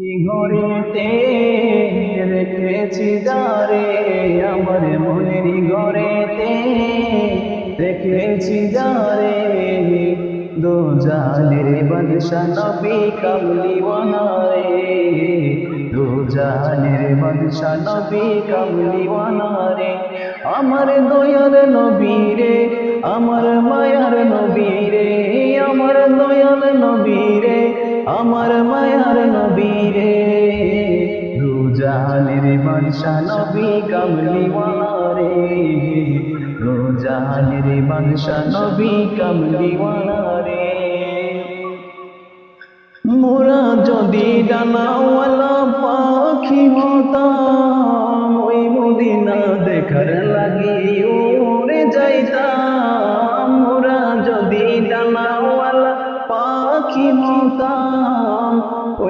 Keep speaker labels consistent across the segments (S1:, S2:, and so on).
S1: ঘরেতে রেখেছি যারে আমার মনের ঘরেতে রেখেছি যারে। দো জালের বাদশা নবী কামলিওয়ালা রে দো জালের বাদশা নবী কামলিওয়ালা রে আমার দয়ার নবী আমার মায়ার নবী আমার দয়াল নবী রে, আমার মায়ার নবী রোজানের বাদশা নবী কামলিওয়ালা রে রোজানের বাদশা নবী কামলিওয়ালা রে মোরা যদি ডানাওয়ালা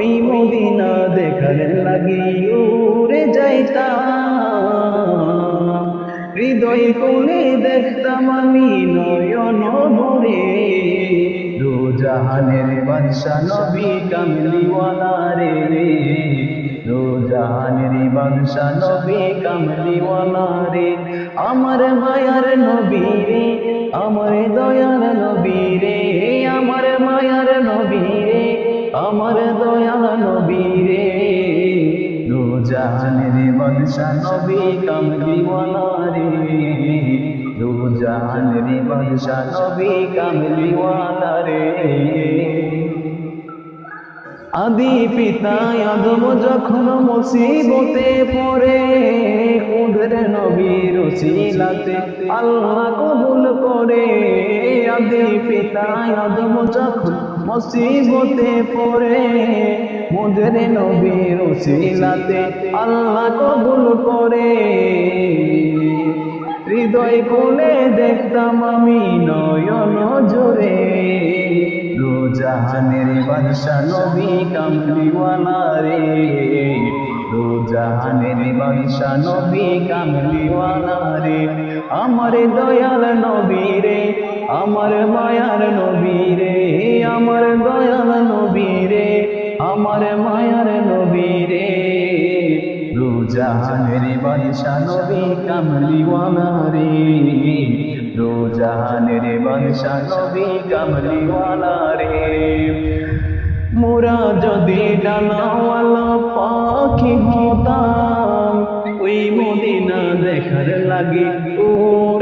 S1: ওই মদিনা দেখার লাগি উড়ে যাইতাম। হৃদয় কোলে দেখতাম আমি নয়ন ভরে। জাহানের বাদশা নবী কামলিওয়ালা রে। দু জাহানের বাদশা নবী কামলিওয়ালা রে। আমার মায়ার নবী রে, আমার দয়ার নবী নবী নবী রে আদি পিতা আদম যখন মুসিবতে পড়ে, ওদের নবীর সিলাতে আল্লাহ কবুল করে। আদি পিতা আদম যখন মুসিবতে পড়ে, মোদের নবীর সিলাতে আল্লাহ কবুল করে। হৃদয় কোলে দেখতাম আমি নয়ন জোরে। জাহানের বাদশা নবী কামলিওয়ালা রে। জাহানের বাদশা নবী কামলিওয়ালা রে। আমার দয়াল নবী রে, আমার মায়ার নবী রে। দয়াল নবী রে আমার মায়ার নবী রে জাহানের বাদশা নবী কামলিওয়ালা রে। দো জাহানের বাদশা নবী কামলিওয়ালা রে। মোরা যদি ডানাওয়ালা পাখি হতাম ওই মদিনা দেখার লাগে উড়ে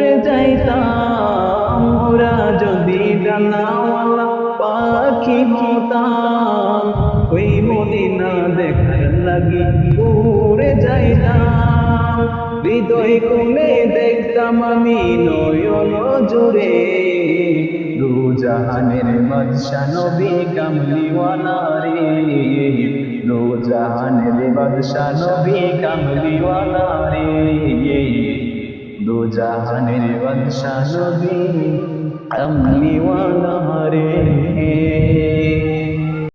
S1: পাখি হতাম ওই মদিনা দেখার লাগে উড়ে যাইতাম হৃদয় কোলে দেখতাম আমি নয়ন জোরে দু জাহানের বাদশা নবী কামলিওয়ালা রে। দু জাহানের বাদশা নবী কামলিওয়ালা রে। দু জাহানের বাদশা নবী কামলিওয়ালা রে